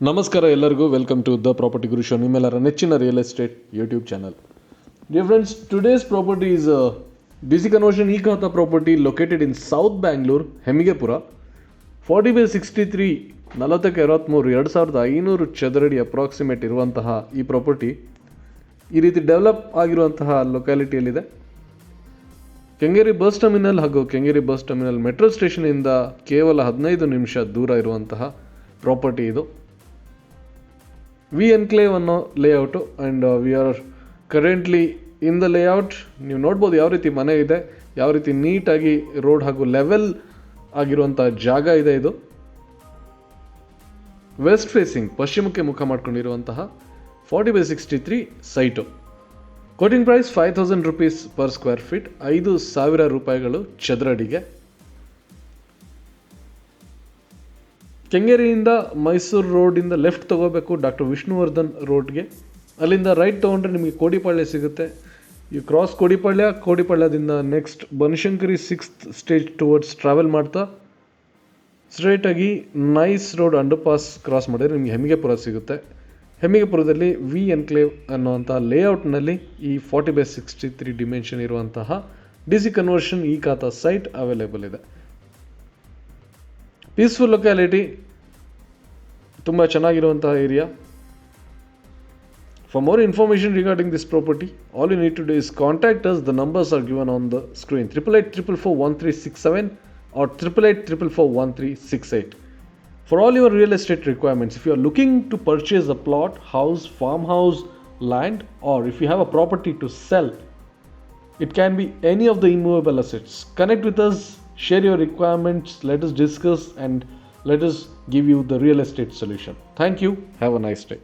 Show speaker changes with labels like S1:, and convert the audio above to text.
S1: ನಮಸ್ಕಾರ ಎಲ್ಲರಿಗೂ. Welcome to the property Guru show ನಿಮ್ಮೆಲ್ಲರ ನೆಚ್ಚಿನ real estate YouTube channel dear friends today's property is BC conversion e khata property located in south Bangalore Hemmigepura forty by sixty three ನಲವತ್ತಕ್ಕೆ ಅರವತ್ತ್ಮೂರು ಎರಡು ಸಾವಿರದ ಐನೂರು ಚದರಡಿ approximate ಇರುವಂತಹ ಈ ಪ್ರಾಪರ್ಟಿ ಈ ರೀತಿ ಡೆವಲಪ್ ಆಗಿರುವಂತಹ ಲೊಕ್ಯಾಲಿಟಿಯಲ್ಲಿದೆ ಕೆಂಗೇರಿ ಬಸ್ ಟರ್ಮಿನಲ್ ಹಾಗೂ ಕೆಂಗೇರಿ ಬಸ್ ಟರ್ಮಿನಲ್ ಮೆಟ್ರೋ ಸ್ಟೇಷನಿಂದ ಕೇವಲ ಹದಿನೈದು ನಿಮಿಷ ದೂರ ಇರುವಂತಹ ಪ್ರಾಪರ್ಟಿ ಇದು. ವಿ ಎನ್ಕ್ಲೇವ್ ಅನ್ನೋ layout and we are currently in the layout ನೀವು ನೋಡ್ಬೋದು ಯಾವ ರೀತಿ ಮನೆ ಇದೆ, ಯಾವ ರೀತಿ ನೀಟಾಗಿ ರೋಡ್ ಹಾಗೂ ಲೆವೆಲ್ ಆಗಿರುವಂಥ ಜಾಗ ಇದೆ ಇದು. ವೆಸ್ಟ್ ಫೇಸಿಂಗ್ ಪಶ್ಚಿಮಕ್ಕೆ ಮುಖ ಮಾಡ್ಕೊಂಡಿರುವಂತಹ forty by sixty three site quoting price five thousand rupees per square feet ಐದು ಸಾವಿರ ರೂಪಾಯಿಗಳು ಚದರಡಿಗೆ ಕೆಂಗೇರಿಯಿಂದ ಮೈಸೂರು ರೋಡಿಂದ ಲೆಫ್ಟ್ ತಗೋಬೇಕು ಡಾಕ್ಟರ್ ವಿಷ್ಣುವರ್ಧನ್ ರೋಡ್ಗೆ. ಅಲ್ಲಿಂದ ರೈಟ್ ತೊಗೊಂಡ್ರೆ ನಿಮಗೆ ಕೋಡಿಪಾಳ್ಯ ಸಿಗುತ್ತೆ. ಈ cross Kodipalya, ಕೋಡಿಪಾಳ್ಯದಿಂದ next Banashankari sixth stage towards travel ಮಾಡ್ತಾ ಸ್ಟ್ರೇಟಾಗಿ nice road underpass cross ಮಾಡಿದರೆ ನಿಮಗೆ ಹೆಮ್ಮಿಗೆಪುರ ಸಿಗುತ್ತೆ. ಹೆಮ್ಮಿಗೆಪುರದಲ್ಲಿ ವಿ ಎನ್ಕ್ಲೇವ್ ಅನ್ನುವಂಥ ಲೇಔಟ್ನಲ್ಲಿ ಈ forty by sixty three dimension ಇರುವಂತಹ D C conversion e khata site available ಇದೆ. ಪೀಸ್ಫುಲ್ ಲೊಕ್ಯಾಲಿಟಿ ತುಂಬ ಚೆನ್ನಾಗಿರುವಂತಹ area for more information regarding this property all you need to do is contact us the numbers are given on the screen triple eight triple four one three six seven or triple eight triple four one three six eight For all your real estate requirements, if you are looking to purchase a plot, house, farmhouse, land, or if you have a property to sell, it can be any of the immovable assets. Connect with us, share your requirements, let us discuss, and let us give you the real estate solution. Thank you. Have a nice day.